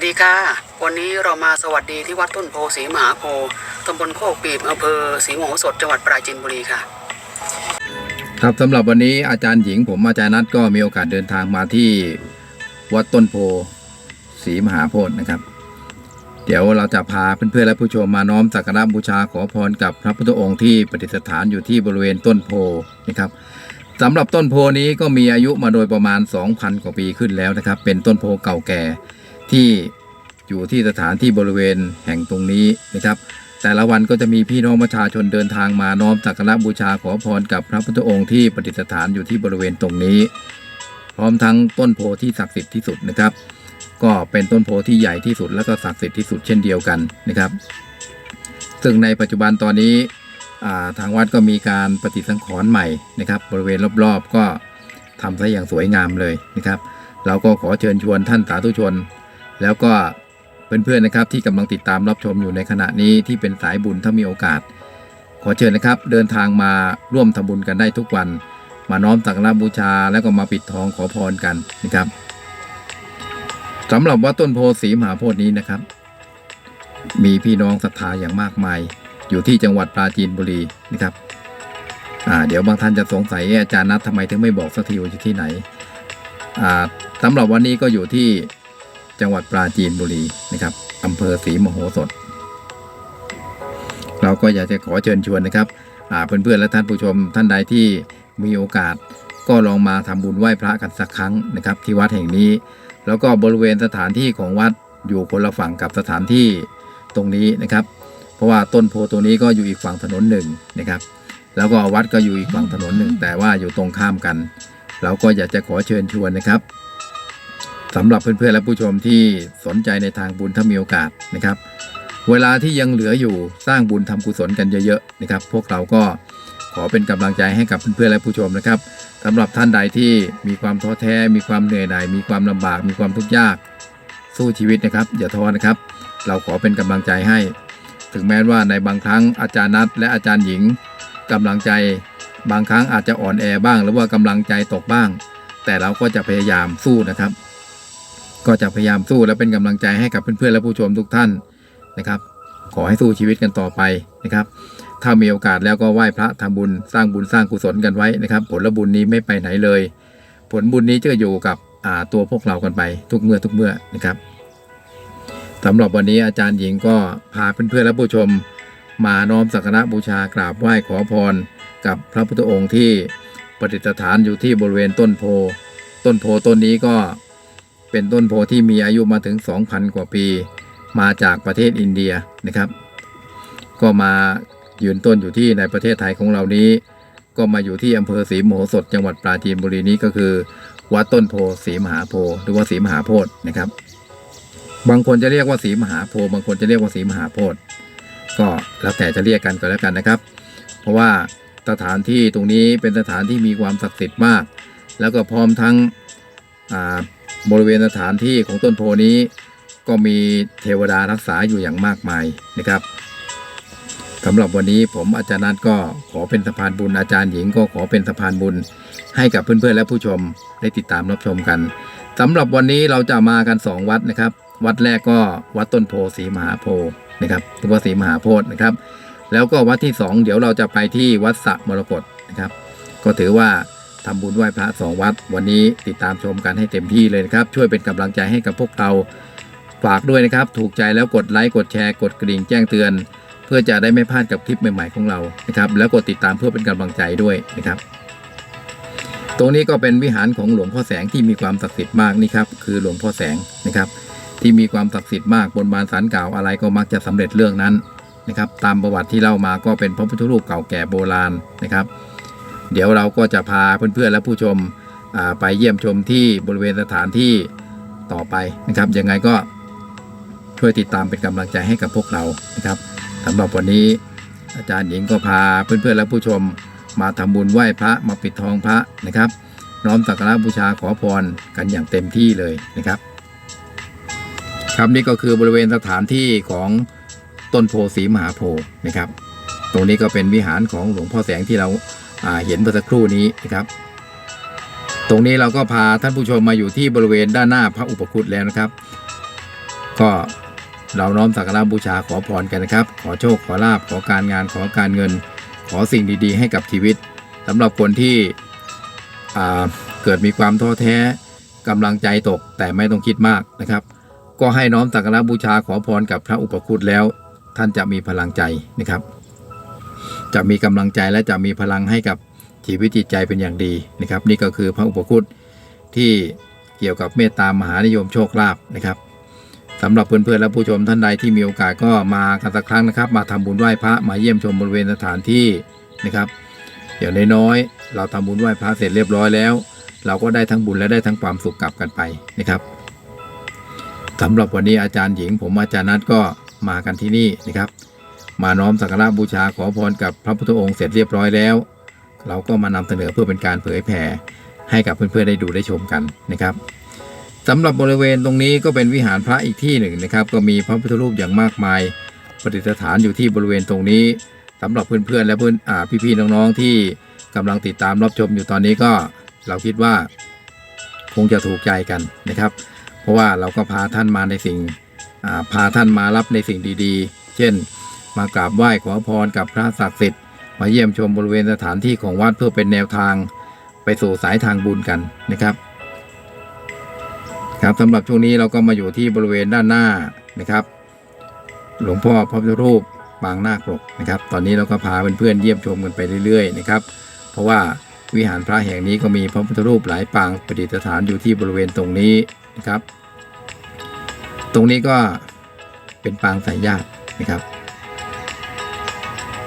สดีค่ะ วันนี้เรามาสวัสดีที่วัดต้นโพศรีมหาโพธิ์ตำบลโคกปีบอำเภอศรีโมโหสถจังหวัดปราจีนบุรีค่ะ ครับสำหรับวันนี้อาจารย์หญิงผมอาจารย์นัทก็มีโอกาสเดินทางมาที่วัดต้นโพศรีมหาโพธิ์นะครับ เดี๋ยวเราจะพาเพื่อนๆและผู้ชมมาน้อมสักการะบูชาขอพรกับพระพุทธองค์ที่ประดิษฐานอยู่ที่บริเวณต้นโพนะครับสำหรับต้นโพนี้ก็มีอายุมาโดยประมาณ 2,000 กว่าปีขึ้นแล้วนะครับ เป็นต้นโพเก่าแก่ที่ อยู่ที่สถานที่บริเวณแห่งตรงนี้นะครับ แต่ละวันก็จะมีพี่น้องประชาชนเดินทางมาน้อมสักการะบูชาขอพรกับพระพุทธองค์ที่ประดิษฐานอยู่ที่บริเวณตรงนี้ พร้อมทั้งต้นโพที่ศักดิ์สิทธิ์ที่สุดนะครับ ก็เป็นต้นโพที่ใหญ่ที่สุดและก็ศักดิ์สิทธิ์ที่สุดเช่นเดียวกันนะครับ ซึ่งในปัจจุบันตอนนี้ทางวัดก็มีการปฏิสังขรณ์ใหม่นะครับ บริเวณรอบๆก็ทำซะอย่างสวยงามเลยนะครับ เราก็ขอเชิญชวนท่านสาธุชน แล้วก็ เพื่อนๆนะครับที่กำลังติดตามรับชมอยู่ในขณะนี้ที่เป็นสายบุญถ้ามีโอกาส ขอเชิญนะครับเดินทางมาร่วมทำบุญกันได้ทุกวัน มาน้อมสักการะบูชาแล้วก็มาปิดทองขอพรกันนะครับสำหรับวัดต้นโพสีมหาโพธิ์นี้นะครับ มีพี่น้องศรัทธาอย่างมากมาย อยู่ที่จังหวัดปราจีนบุรีนะครับอ่าเดี๋ยวบางท่านจะสงสัยอาจารย์นัททำไมถึงไม่บอกสักทีว่าอยู่ที่ไหนอ่าสำหรับวันนี้ก็อยู่ที่ จังหวัดปราจีนบุรีนะครับอำเภอศรีมโหสถ เราก็อยากจะขอเชิญชวนนะครับเพื่อนๆและท่านผู้ชมท่านใดที่มีโอกาสก็ลองมาทำบุญไหว้พระกันสักครั้งนะครับ ที่วัดแห่งนี้ แล้วก็บริเวณสถานที่ของวัดอยู่คนละฝั่งกับสถานที่ตรงนี้นะครับ เพราะว่าต้นโพตัวนี้ก็อยู่อีกฝั่งถนนหนึ่งนะครับ แล้วก็วัดก็อยู่อีกฝั่งถนนหนึ่งแต่ว่าอยู่ตรงข้ามกัน เราก็อยากจะขอเชิญชวนนะครับ สำหรับเพื่อนๆและผู้ชมที่สนใจในทางบุญถ้ามีโอกาสนะครับ เวลาที่ยังเหลืออยู่สร้างบุญทำกุศลกันเยอะๆนะครับ พวกเราก็ขอเป็นกำลังใจให้กับเพื่อนๆและผู้ชมนะครับสำหรับท่านใดที่มีความท้อแท้ มีความเหนื่อยหน่าย มีความลำบาก มีความทุกข์ยาก สู้ชีวิตนะครับ อย่าท้อนะครับ เราขอเป็นกำลังใจให้ ถึงแม้ว่าในบางครั้งอาจารย์นัทและอาจารย์หญิงกำลังใจบางครั้งอาจจะอ่อนแอบ้าง หรือว่ากำลังใจตกบ้าง แต่เราก็จะพยายามสู้นะครับ ก็จะพยายามสู้และเป็นกำลังใจให้กับเพื่อนๆและผู้ชมทุกท่านนะครับ ขอให้สู้ชีวิตกันต่อไปนะครับ ถ้ามีโอกาสแล้วก็ไหว้พระทำบุญสร้างบุญสร้างกุศลกันไว้นะครับ ผลบุญนี้ไม่ไปไหนเลย ผลบุญนี้จะอยู่กับตัวพวกเรากันไปทุกเมื่อทุกเมื่อนะครับสำหรับวันนี้อาจารย์หญิงก็พาเพื่อนๆและผู้ชม มาน้อมสักการะบูชากราบไหว้ขอพร กับพระพุทธองค์ที่ประดิษฐานอยู่ที่บริเวณต้นโพ ต้นโพต้นนี้ก็ เป็นต้นโพที่มีอายุมาถึง 2,000 กว่าปี มาจากประเทศอินเดียนะครับ ก็มายืนต้นอยู่ที่ในประเทศไทยของเรานี้ ก็มาอยู่ที่อำเภอศรีมโหสถจังหวัดปราจีนบุรีนี้ก็คือ วัดต้นโพศรีมหาโพหรือว่าศรีมหาโพธิ์นะครับ บางคนจะเรียกว่าศรีมหาโพบางคนจะเรียกว่าศรีมหาโพธิ์ก็แล้วแต่จะเรียกกันก็แล้วกันนะครับ เพราะว่าสถานที่ตรงนี้เป็นสถานที่มีความศักดิ์สิทธิ์มาก แล้วก็พร้อมทั้งอ่า บริเวณสถานที่ของต้นโพนี้ ก็มีเทวดารักษาอยู่อย่างมากมายนะครับสำหรับวันนี้ผมอาจารย์นัทก็ขอเป็นสะพานบุญอาจารย์หญิงก็ขอเป็นสะพานบุญ ให้กับเพื่อนๆและผู้ชมได้ติดตามรับชมกันสำหรับวันนี้เราจะมากัน 2 วัดนะครับ วัดแรกก็วัดต้นโพศรีมหาโพธิ์นะครับหรือว่าศรีมหาโพธิ์นะครับ แล้วก็วัดที่ 2 เดี๋ยวเราจะไปที่วัดสระมรกตนะครับ ก็ถือว่า ทำบุญไหว้พระสองวัด วันนี้ติดตามชมกันให้เต็มที่เลยนะครับ ช่วยเป็นกำลังใจให้กับพวกเราฝากด้วยนะครับ ถูกใจแล้วกดไลค์กดแชร์กดกระดิ่งแจ้งเตือน เพื่อจะได้ไม่พลาดกับคลิปใหม่ๆของเรานะครับ แล้วกดติดตามเพื่อเป็นกำลังใจด้วยนะครับ ตรงนี้ก็เป็นวิหารของหลวงพ่อแสงที่มีความศักดิ์สิทธิ์มากนี่ครับคือหลวงพ่อแสงนะครับ ที่มีความศักดิ์สิทธิ์มากบนบานสารกล่าวอะไรก็มักจะสำเร็จเรื่องนั้นนะครับ ตามประวัติที่เล่ามาก็เป็นพระพุทธรูปเก่าแก่โบราณนะครับ เดี๋ยวเราก็จะพาเพื่อนๆและผู้ชมไปเยี่ยมชมที่บริเวณสถานที่ต่อไปนะครับ ยังไงก็ช่วยติดตามเป็นกำลังใจให้กับพวกเรานะครับสำหรับวันนี้อาจารย์หญิงก็พาเพื่อนๆและผู้ชมมาทำบุญไหว้พระมาปิดทองพระนะครับน้อมสักการะบูชาขอพรกันอย่างเต็มที่เลยนะครับ ครับนี่ก็คือบริเวณสถานที่ของต้นโพสีมหาโพธิ์นะครับ ตรงนี้ก็เป็นวิหารของหลวงพ่อแสงที่เรา เห็นเมื่อสักครู่นี้นะครับ ตรงนี้เราก็พาท่านผู้ชมมาอยู่ที่บริเวณด้านหน้าพระอุปคุตแล้วนะครับ ก็เราน้อมสักการะบูชาขอพรกันนะครับ ขอโชคขอลาบขอการงานขอการเงิน ขอสิ่งดีๆ ให้กับชีวิตสำหรับคนที่อ่าเกิดมีความท้อแท้กำลังใจตกแต่ไม่ต้องคิดมากนะครับ ก็ให้น้อมสักการะบูชาขอพรกับพระอุปคุตแล้ว ท่านจะมีพลังใจนะครับ จะมีกำลังใจและจะมีพลังให้กับชีวิตจิตใจเป็นอย่างดีนะครับ นี่ก็คือพระอุปคุตที่เกี่ยวกับเมตตามหานิยมโชคลาภนะครับสำหรับเพื่อนๆและผู้ชมท่านใดที่มีโอกาสก็มากันสักครั้งนะครับ มาทำบุญไหว้พระมาเยี่ยมชมบริเวณสถานที่นะครับ อย่างน้อยๆเราทำบุญไหว้พระเสร็จเรียบร้อยแล้ว เราก็ได้ทั้งบุญและได้ทั้งความสุขกลับกันไปนะครับสำหรับวันนี้อาจารย์หญิงผมอาจารย์นัทก็มากันที่นี่นะครับ มาน้อมสักการะบูชาขอพรกับพระพุทธองค์เสร็จเรียบร้อยแล้ว เราก็มานำเสนอเพื่อเป็นการเผยแผ่ให้กับเพื่อนๆได้ดูได้ชมกันนะครับสำหรับบริเวณตรงนี้ก็เป็นวิหารพระอีกที่หนึ่งนะครับ ก็มีพระพุทธรูปอย่างมากมายประดิษฐานอยู่ที่บริเวณตรงนี้สำหรับเพื่อนๆและเพื่อนอ่าพี่ๆน้องๆที่กำลังติดตามรับชมอยู่ตอนนี้ก็เราคิดว่า คงจะถูกใจกันนะครับ เพราะว่าเราก็พาท่านมาในสิ่งพาท่านมารับในสิ่งดีๆ เช่น มากราบไหว้ขอพรกับพระศักดิ์สิทธิ์มาเยี่ยมชมบริเวณสถานที่ของวัดเพื่อเป็นแนวทางไปสู่สายทางบุญกันนะครับ ครับสำหรับช่วงนี้เราก็มาอยู่ที่บริเวณด้านหน้านะครับ หลวงพ่อพระพุทธรูปปางนาคปรกนะครับ ตอนนี้เราก็พาเพื่อนๆเยี่ยมชมกันไปเรื่อยๆนะครับ เพราะว่าวิหารพระแห่งนี้ก็มีพระพุทธรูปหลายปางประดิษฐานอยู่ที่บริเวณตรงนี้นะครับ ตรงนี้ก็เป็นปางสายญาตินะครับ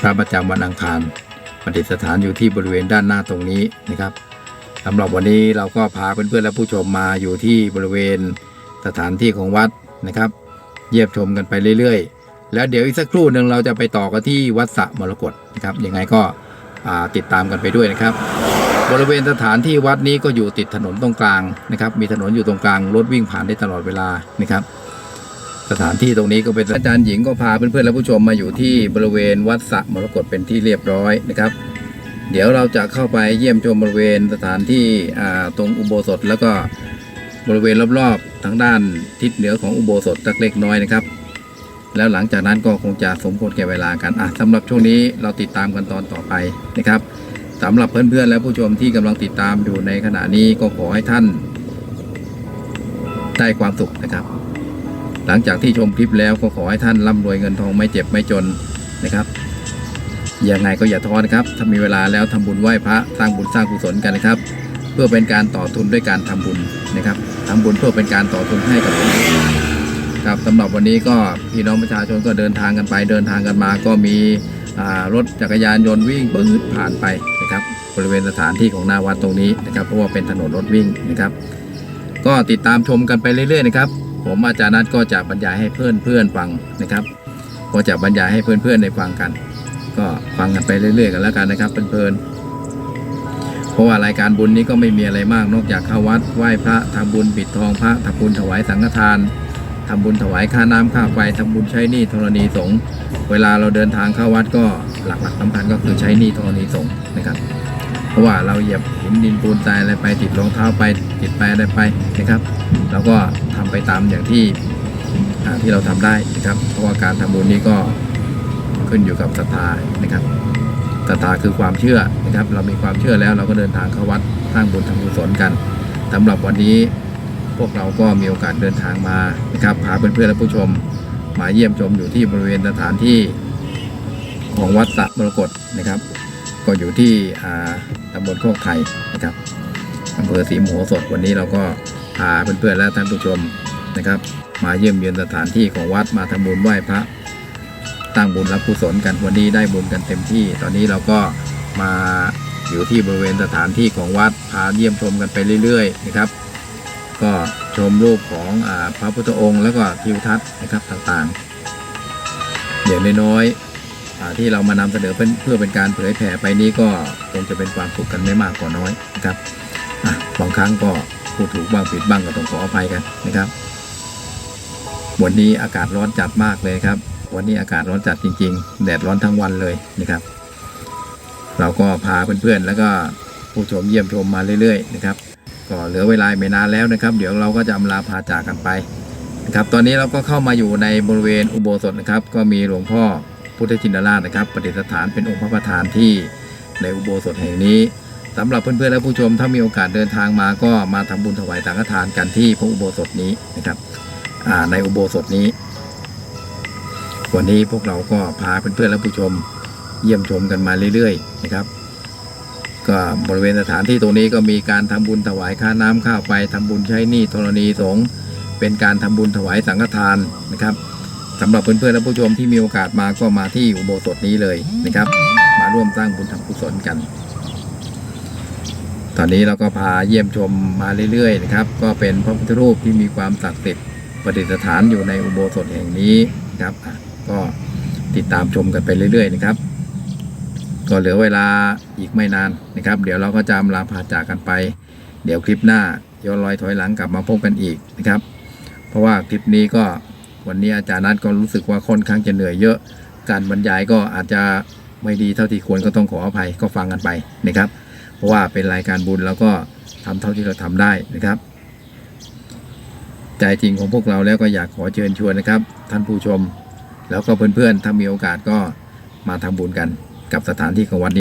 พระประจำวันอังคารประดิษฐานอยู่ที่บริเวณด้านหน้าตรงนี้นะครับสำหรับวันนี้เราก็พาเพื่อนๆและผู้ชมมาอยู่ที่บริเวณสถานที่ของวัดนะครับ เยี่ยมชมกันไปเรื่อยๆ แล้วเดี๋ยวอีกสักครู่หนึ่งเราจะไปต่อกันที่วัดสะมรกตนะครับยังไงก็ติดตามกันไปด้วยนะครับ บริเวณสถานที่วัดนี้ก็อยู่ติดถนนตรงกลางนะครับ มีถนนอยู่ตรงกลางรถวิ่งผ่านได้ตลอดเวลานะครับ สถานที่ตรงนี้ก็เป็นอาจารย์หญิงก็พาเพื่อนๆและผู้ชมมาอยู่ที่บริเวณวัดสะมรกตเป็นที่เรียบร้อยนะครับ เดี๋ยวเราจะเข้าไปเยี่ยมชมบริเวณสถานที่ตรงอุโบสถ แล้วก็บริเวณรอบๆทางด้านทิศเหนือของอุโบสถสักเล็กน้อยนะครับ แล้วหลังจากนั้นก็คงจะสมควรแก่เวลากันอะสำหรับช่วงนี้เราติดตามกันตอนต่อไปนะครับสำหรับเพื่อนๆและผู้ชมที่กำลังติดตามอยู่ในขณะนี้ก็ขอให้ท่านได้ความสุขนะครับ หลังจากที่ชมคลิปแล้วก็ขอให้ท่านร่ำรวยเงินทองไม่เจ็บไม่จนนะครับยังไงก็อย่าท้อนะครับ ถ้ามีเวลาแล้วทำบุญไหว้พระสร้างบุญสร้างกุศลกันนะครับ เพื่อเป็นการต่อทุนด้วยการทำบุญนะครับทำบุญเพื่อเป็นการต่อทุนให้กับคนครับสำหรับวันนี้ก็พี่น้องประชาชนก็เดินทางกันไป เดินทางกันมาก็มีรถจักรยานยนต์วิ่งปื๊ดผ่านไปนะครับบริเวณสถานที่ของหน้าวัดตรงนี้นะครับ เพราะว่าเป็นถนนรถวิ่งนะครับ ก็ติดตามชมกันไปเรื่อยๆนะครับ ผมอาจารย์นัทก็จะบรรยายให้เพื่อนเพื่อนๆฟังนะครับ ก็จะบรรยายให้เพื่อนเพื่อนได้ฟังกัน ก็ฟังกันไปเรื่อยๆกันแล้วกันนะครับเพลินๆเพราะว่ารายการบุญนี้ก็ไม่มีอะไรมากนอกจากเข้าวัดไหว้พระทำบุญปิดทองพระทำบุญถวายสังฆทานทำบุญถวายค่าน้ำค่าไฟทำบุญใช้หนี้ธรณีสงฆ์เวลาเราเดินทางเข้าวัดก็หลักๆสำคัญก็คือใช้หนี้ธรณีสงฆ์นะครับ ราะว่าเราเหยียบหินดินปูนทรายอะไรไปติดรองเท้าไปติดไปอะไรไปนะครับเราก็ทำไปตามอย่างที่ที่เราทำได้นะครับ เพราะว่าการทำบุญนี้ก็ขึ้นอยู่กับศรัทธานะครับศรัทธาคือความเชื่อนะครับ เรามีความเชื่อแล้วเราก็เดินทางเข้าวัดสร้างบุญทำกุศลกันสำหรับวันนี้พวกเราก็มีโอกาสเดินทางมานะครับพาเพื่อนๆและผู้ชมมาเยี่ยมชมอยู่ที่บริเวณสถานที่ของวัดสะมรกตนะครับ ก็อยู่ที่อ่า ตำบลโคกไทยนะครับอำเภอศรีมโหสถวันนี้เราก็พาเพื่อนๆและท่านผู้ชมนะครับ มาเยี่ยมเยือนสถานที่ของวัดมาทำบุญไหว้พระตั้งบุญรับกุศลกันวันนี้ได้บุญกันเต็มที่ ตอนนี้เราก็มาอยู่ที่บริเวณสถานที่ของวัดพาเยี่ยมชมกันไปเรื่อย ๆ นะครับ ก็ชมรูปของอพระพุทธองค์ แล้วก็ทิวทัศน์นะครับต่างๆอย่างน้อยๆ ที่เรามานำเสนอเพื่อเป็นการเผยแผ่ไปนี้ก็คงจะเป็นความสุขกันไม่มากก็น้อยนะครับบางครั้งก็พูดถูกบ้างผิดบ้างก็ต้องขออภัยกันนะครับ วันนี้อากาศร้อนจัดมากเลยครับ วันนี้อากาศร้อนจัดจริง ๆ แดดร้อนทั้งวันเลยนะครับ เราก็พาเพื่อนๆแล้วก็ผู้ชมเยี่ยมชมมาเรื่อยๆนะครับก็เหลือเวลาไม่นานแล้วนะครับ เดี๋ยวเราก็จะอำลาพาจากกันไปนะครับ ตอนนี้เราก็เข้ามาอยู่ในบริเวณอุโบสถนะครับ ก็มีหลวงพ่อ พุทธชินราชนะครับประดิษฐานเป็นองค์พระประธานที่ในอุโบสถแห่งนี้สำหรับเพื่อนๆและผู้ชมถ้ามีโอกาสเดินทางมาก็มาทำบุญถวายสังฆทานกันที่พระอุโบสถนี้นะครับในอุโบสถนี้ วันนี้พวกเราก็พาเพื่อนๆและผู้ชมเยี่ยมชมกันมาเรื่อยๆนะครับ ก็บริเวณสถานที่ตรงนี้ก็มีการทำบุญถวายค่าน้ำค่าไฟทำบุญใช้หนี้ธรณีสงฆ์เป็นการทำบุญถวายสังฆทานนะครับ สำหรับเพื่อนๆและผู้ชมที่มีโอกาสมาก็มาที่อุโบสถนี้เลยนะครับ มาร่วมสร้างบุญทำกุศลกัน ตอนนี้เราก็พาเยี่ยมชมมาเรื่อยๆนะครับ ก็เป็นพระพุทธรูปที่มีความศักดิ์สิทธิ์ประดิษฐานอยู่ในอุโบสถแห่งนี้ครับก็ติดตามชมกันไปเรื่อย ๆ นะครับ ก็เหลือเวลาอีกไม่นานนะครับ เดี๋ยวเราก็จะลาพาจากกันไป เดี๋ยวคลิปหน้าย้อนรอยถอยหลังกลับมาพบกันอีกนะครับ เพราะว่าคลิปนี้ก็ วันนี้อาจารย์นัทก็รู้สึกว่าค่อนข้างจะเหนื่อยเยอะ การบรรยายก็อาจจะไม่ดีเท่าที่ควรก็ต้องขออภัยก็ฟังกันไปนะครับ เพราะว่าเป็นรายการบุญแล้วก็ทำเท่าที่เราทำได้นะครับ ใจจริงของพวกเราแล้วก็อยากขอเชิญชวนนะครับ ท่านผู้ชม แล้วก็เพื่อนๆถ้ามีโอกาสก็มาทำบุญกันกับสถานที่ของวัดนี้